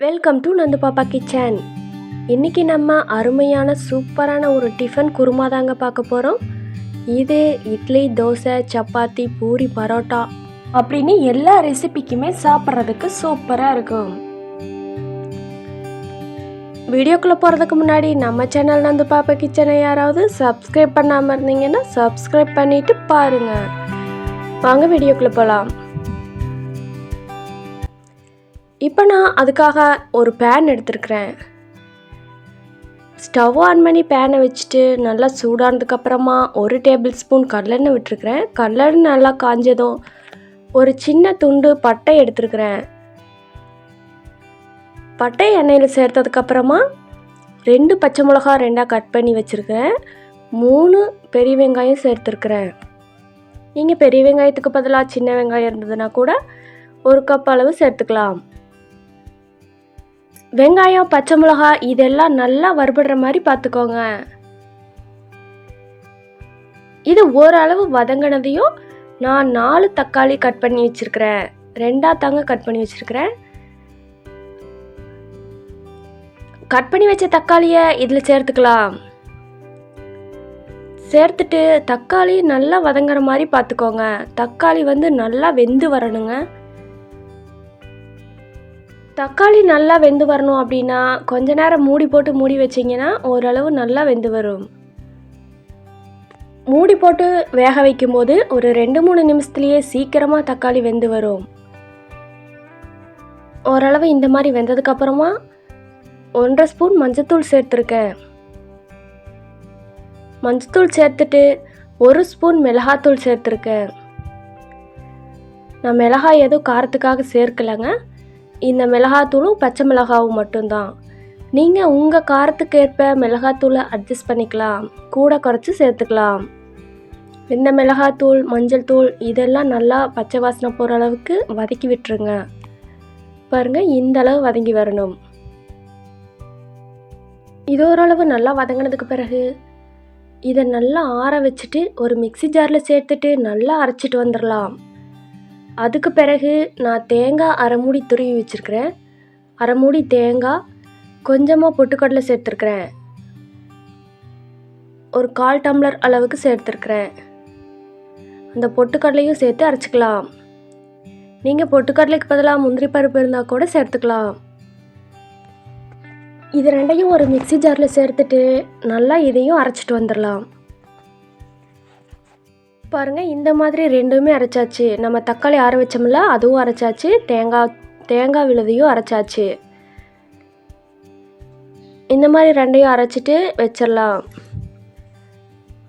Welcome to Nandu பாப்பா kitchen இன்னைக்கு நம்ம அருமையான சூப்பரான ஒரு டிஃபன் குருமா தாங்க பார்க்க போகிறோம் இது இட்லி தோசை சப்பாத்தி பூரி பரோட்டா அப்படின்னு எல்லா ரெசிபிக்குமே சாப்பிட்றதுக்கு சூப்பராக இருக்கும். வீடியோக்குள்ளே போகிறதுக்கு முன்னாடி நம்ம சேனல் நந்து பாப்பா கிச்சனை யாராவது சப்ஸ்கிரைப் பண்ணாமல் இருந்தீங்கன்னா சப்ஸ்கிரைப் பண்ணிவிட்டு பாருங்கள் வாங்க வீடியோக்குள்ளே போகலாம் இப்போ நான் அதுக்காக ஒரு பேன் எடுத்துருக்குறேன். ஸ்டவ் ஆன் பண்ணி பேனை வச்சுட்டு நல்லா சூடானதுக்கப்புறமா ஒரு டேபிள் ஸ்பூன் கடலெண்ணெய் விட்டுருக்குறேன். கடலெண்ணெய் நல்லா காஞ்சதும் ஒரு சின்ன துண்டு பட்டை எடுத்துருக்குறேன். பட்டை எண்ணெயில் சேர்த்ததுக்கப்புறமா ரெண்டு பச்சை மிளகா ரெண்டாக கட் பண்ணி வச்சுருக்கிறேன். மூணு பெரிய வெங்காயம் சேர்த்துருக்குறேன். நீங்கள் பெரிய வெங்காயத்துக்கு பதிலாக சின்ன வெங்காயம் இருந்ததுன்னா கூட ஒரு கப் அளவு சேர்த்துக்கலாம். வெங்காயம் பச்சை மிளகா இதெல்லாம் நல்லா வறுபடுற மாதிரி பார்த்துக்கோங்க. இது ஓரளவு வதங்கினதையும் நான் நாலு தக்காளி கட் பண்ணி வச்சுருக்கிறேன். ரெண்டா தாங்க கட் பண்ணி வச்சுருக்கிறேன். கட் பண்ணி வச்ச தக்காளியை இதில் சேர்த்துக்கலாம். சேர்த்துட்டு தக்காளி நல்லா வதங்குற மாதிரி பார்த்துக்கோங்க. தக்காளி வந்து நல்லா வெந்து வரணுங்க. தக்காளி நல்லா வெந்து வரணும் அப்படின்னா கொஞ்ச நேரம் மூடி போட்டு மூடி வச்சிங்கன்னா ஓரளவு நல்லா வெந்து வரும். மூடி போட்டு வேக வைக்கும்போது ஒரு ரெண்டு மூணு நிமிஷத்துலேயே சீக்கிரமாக தக்காளி வெந்து வரும். ஓரளவு இந்த மாதிரி வெந்ததுக்கப்புறமா ஒன்றரை ஸ்பூன் மஞ்சத்தூள் சேர்த்துருக்கேன். மஞ்சத்தூள் சேர்த்துட்டு ஒரு ஸ்பூன் மிளகாத்தூள் சேர்த்துருக்கேன். நான் மிளகாய் எதுவும் காரத்துக்காக சேர்க்கலைங்க. இந்த மிளகாத்தூளும் பச்சை மிளகாவும் மட்டும்தான். நீங்கள் உங்கள் காரத்துக்கேற்ப மிளகாத்தூளை அட்ஜஸ்ட் பண்ணிக்கலாம். கூட குறைச்சி சேர்த்துக்கலாம். இந்த மிளகாத்தூள் மஞ்சள் தூள் இதெல்லாம் நல்லா பச்சை வாசனை போகிற அளவுக்கு வதக்கி விட்டுருங்க. பாருங்கள் இந்த அளவு வதங்கி வரணும். இது ஓரளவு நல்லா வதங்கினதுக்கு பிறகு இதை நல்லா ஆற வச்சுட்டு ஒரு மிக்சி ஜாரில் சேர்த்துட்டு நல்லா அரைச்சிட்டு வந்துடலாம். அதுக்கு பிறகு நான் தேங்காய் அரை மூடி துருவி வச்சுருக்கிறேன். அரை மூடி தேங்காய் கொஞ்சமாக பொட்டுக்கடலை சேர்த்துருக்குறேன். ஒரு கால் டம்ளர் அளவுக்கு சேர்த்துருக்குறேன். அந்த பொட்டுக்கடலையும் சேர்த்து அரைச்சிக்கலாம். நீங்கள் பொட்டுக்கடலைக்கு பதிலாக முந்திரி பருப்பு இருந்தால் கூட சேர்த்துக்கலாம். இது ரெண்டையும் ஒரு மிக்சி ஜாரில் சேர்த்துட்டு நல்லா இதையும் அரைச்சிட்டு வந்துடலாம். பாருங்கள் இந்த மாதிரி ரெண்டுமே அரைச்சாச்சு. நம்ம தக்காளி ஆற வச்சோம்ல அதுவும் அரைச்சாச்சு. தேங்காய் தேங்காய் விழுதையும் அரைச்சாச்சு. இந்த மாதிரி ரெண்டையும் அரைச்சிட்டு வச்சிடலாம்.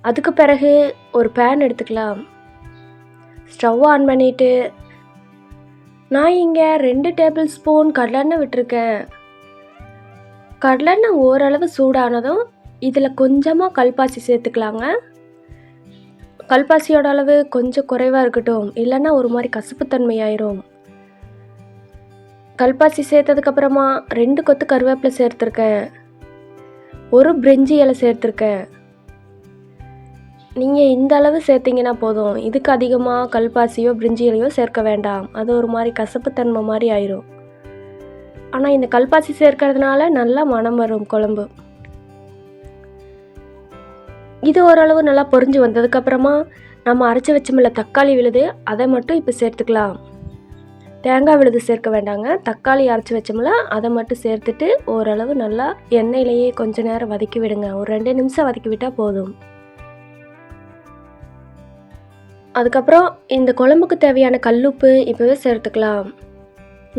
அதுக்கு பிறகு ஒரு பேன் எடுத்துக்கலாம். ஸ்டவ் ஆன் பண்ணிவிட்டு நான் இங்கே ரெண்டு டேபிள் ஸ்பூன் கடலெண்ணெய் விட்டுருக்கேன். கடலெண்ணெய் ஓரளவு சூடானதும் இதில் கொஞ்சமாக கல்பாசி சேர்த்துக்கலாங்க. கல்பாசியோட அளவு கொஞ்சம் குறைவாக இருக்கட்டும். இல்லைன்னா ஒரு மாதிரி கசப்புத்தன்மை ஆயிரும் கல்பாசி சேர்த்ததுக்கப்புறமா ரெண்டு கொத்து கருவேப்பிலை சேர்த்துருக்கேன். ஒரு பிரிஞ்சி இலை சேர்த்துருக்கேன். நீங்கள் இந்த அளவு சேர்த்திங்கன்னா போதும். இதுக்கு அதிகமாக கல்பாசியோ பிரிஞ்சி இலையோ சேர்க்க வேண்டாம். அது ஒரு மாதிரி கசப்புத்தன்மை மாதிரி ஆயிரும். ஆனால் இந்த கல்பாசி சேர்க்கறதுனால நல்லா மனம் வரும் குழம்பு. இது ஓரளவு நல்லா பொரிஞ்சு வந்ததுக்கப்புறமா நம்ம அரைச்சி வச்சமில்ல தக்காளி விழுது அதை மட்டும் இப்போ சேர்த்துக்கலாம். தேங்காய் விழுது சேர்க்க வேண்டாங்க. தக்காளி அரைச்சி வச்சோம்ல அதை மட்டும் சேர்த்துட்டு ஓரளவு நல்லா எண்ணெயிலேயே கொஞ்ச நேரம் வதக்கி விடுங்க. ஒரு ரெண்டு நிமிஷம் வதக்கி விட்டால் போதும். அதுக்கப்புறம் இந்த குழம்புக்கு தேவையான கல்லுப்பு இப்போவே சேர்த்துக்கலாம்.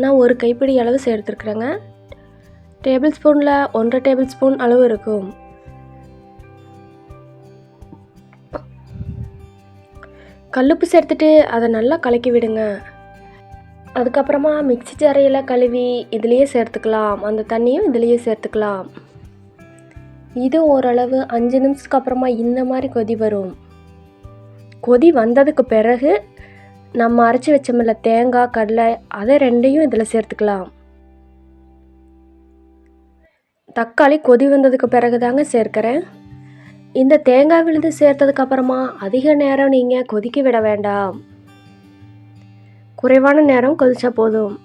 நான் ஒரு கைப்பிடி அளவு சேர்த்துருக்குறேங்க. டேபிள் ஸ்பூனில் ஒன்றரை டேபிள் ஸ்பூன் அளவு இருக்கும். கல்லுப்பு சேர்த்துட்டு அதை நல்லா கலக்கி விடுங்க. அதுக்கப்புறமா மிக்சி ஜாரையில் கழுவி இதுலேயே சேர்த்துக்கலாம். அந்த தண்ணியும் இதுலேயே சேர்த்துக்கலாம். இது ஓரளவு அஞ்சு நிமிஷத்துக்கு அப்புறமா இந்த மாதிரி கொதி வரும். கொதி வந்ததுக்கு பிறகு நம்ம அரைச்சி வச்சோம்ல தேங்காய் கடலை அதை ரெண்டையும் இதில் சேர்த்துக்கலாம். தக்காளி கொதி வந்ததுக்கு பிறகு தாங்க சேர்க்கிறேன். இந்த தேங்காய் விழுந்து சேர்த்ததுக்கு அப்புறமா அதிக நேரம் நீங்கள் கொதிக்க விட வேண்டாம். குறைவான நேரம் கொதிச்சா போதும்.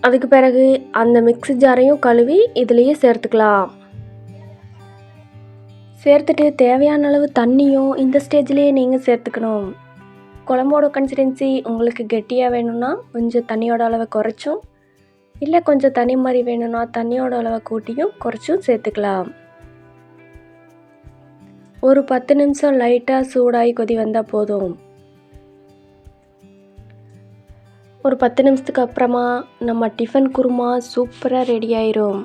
அதுக்கு பிறகு அந்த மிக்ஸி ஜாரையும் கழுவி இதுலேயே சேர்த்துக்கலாம். சேர்த்துட்டு தேவையான அளவு தண்ணியும் இந்த ஸ்டேஜ்லேயே நீங்கள் சேர்த்துக்கணும். குழம்போட கன்சிஸ்டன்சி உங்களுக்கு கெட்டியாக வேணும்னா கொஞ்சம் தண்ணியோட அளவை குறைச்சும். இல்லை கொஞ்சம் தனி மாதிரி வேணும்னா தண்ணியோட அளவை கூட்டியும் குறைச்சும் சேர்த்துக்கலாம். ஒரு பத்து நிமிஷம் லைட்டாக சூடாகி கொதி வந்தால் போதும். ஒரு பத்து நிமிஷத்துக்கு அப்புறமா நம்ம டிஃபன் குருமா சூப்பராக ரெடி ஆயிரும்.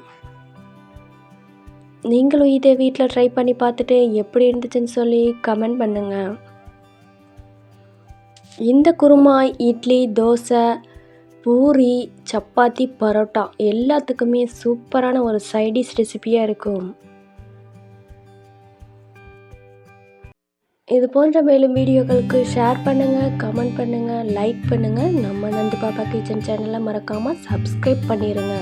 நீங்களும் இதை வீட்டில் ட்ரை பண்ணி பார்த்துட்டு எப்படி இருந்துச்சுன்னு சொல்லி கமெண்ட் பண்ணுங்கள் இந்த குருமா இட்லி தோசை பூரி சப்பாத்தி பரோட்டா எல்லாத்துக்குமே சூப்பரான ஒரு சைடிஷ் ரெசிபியாக இருக்கும். இது போன்ற மேலும் வீடியோக்களுக்கு ஷேர் பண்ணுங்கள் கமெண்ட் பண்ணுங்கள் லைக் பண்ணுங்கள் நம்ம நந்து பாப்பா கிச்சன் சேனலை மறக்காமல் சப்ஸ்கிரைப் பண்ணிடுங்க